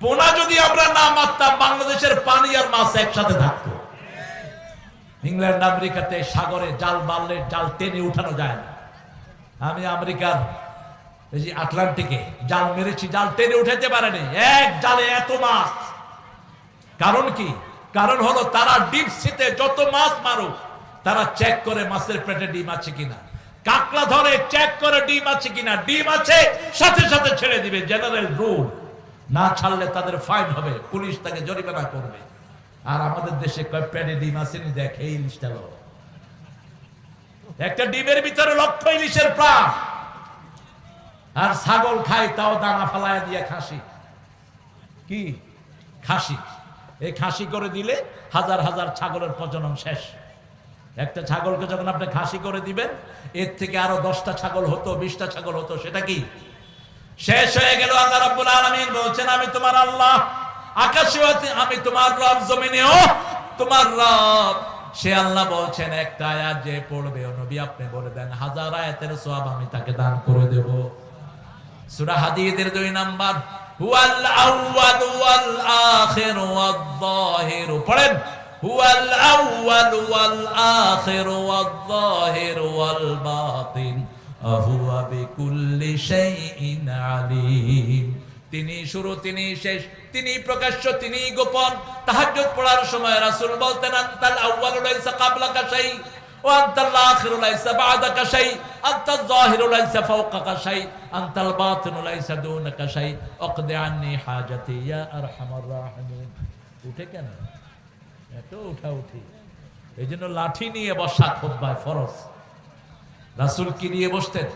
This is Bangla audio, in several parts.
পোনা যদি আমরা না মারতাম, বাংলাদেশের পানি আর মাছ একসাথে থাকতো। ইংল্যান্ড, আমেরিকাতে সাগরে জাল মারলে জাল টেনে উঠানো যায় না। আমি আমেরিকার আটলান্টিকে জাল মেরেছি, জাল টেনে উঠাতে পারেনি। এক জালে এত মাছ। কারণ কি? কারণ হলো তারা ডিপ সিতে যত মাছ মারুক, তারা চেক করে মাছের পেটে ডিম আছে কিনা। কাকলা ধরে চেক করে ডিম আছে কিনা, ডিম আছে, সাথে সাথে ছেড়ে দিবে। General rule. না ছাড়লে তাদের ফাইন হবে। পুলিশ তাকে জরিমানা করবে। আর আমাদের দেশে কয় ডিম আসেনি দেখ, এই ইলিশটা একটা ডিমের ভিতরে লক্ষ ইলিশের প্রাণ। আর ছাগল খায়, তাও দানা ফালায় দিয়ে খাসি। কি? খাসি। এই খাসি করে দিলে হাজার হাজার ছাগলের প্রজনন শেষ। একটা ছাগলকে যখন আপনি খাসি করে দিবেন, এর থেকে আরও দশটা ছাগল হতো, বিশটা ছাগল হতো, সেটা কি? শেষ হয়ে গেল আল্লাহ রাব্বুল আলামিন বলছেন, আমি তোমার আল্লাহ, আকাশে আমি তোমার রব, জমিনেও তোমার রব। সে আল্লাহ বলছেন, একটা আয়াত যে পড়বে, ও নবী আপনি বলে দেন, হাজার আয়াতের সওয়াব আমি তাকে দান করে দেব। সূরা হাদীদের দুই নাম্বার, হুয়াল আউয়াল ওয়াল আখির ওয়াল যাহির। পড়েন, হুয়াল আউয়াল ওয়াল আখির ওয়াল যাহির ওয়াল বাতিন। তিনি শুরু, তিনি শেষ, তিনি প্রকাশ্য, তিনি গোপন। তাহাজ্জুদ পড়ার সময় বলতেন উঠে উঠি এই জন্য লাঠি নিয়ে বসা খুব ফরজ। রাসুল কি নিয়ে বসতেন।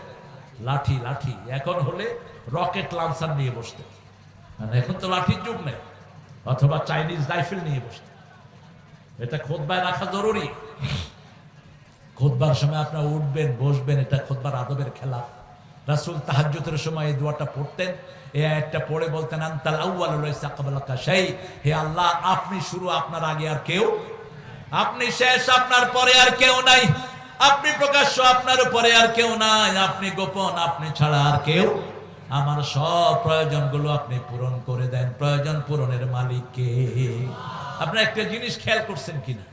লাঠি লাঠি। এখন হলে রকেট লাঞ্চার নিয়ে বসতেন। আর এখন তো লাঠির যুগ নেই। অথবা চাইনিজ রাইফেল নিয়ে বসতেন। এটা খোদবায় রাখা জরুরি। খোদবার সময় আপনার উঠবেন, বসবেন, এটা খোদবার আদবের খেলা। রাসুল তাহাজ্জুদের সময় এই দোয়াটা পড়তেন। এ একটা পড়ে বলতেন, আনতাল লাইসা ক্বাবলাকা শাই হে আল্লাহ, আপনি শুরু আপনার আগে আর কেউ? আপনি শেষ আপনার পরে আর কেউ নাই। আপনি প্রকাশ্য আপনার উপরে আর কেউ নাই। আপনি গোপন, আপনি ছাড়া আর কেউ। আমার সব প্রয়োজনগুলো আপনি পূরণ করে দেন। প্রয়োজন পূরণের মালিককে। আপনি একটা জিনিস খেয়াল করছেন কিনা?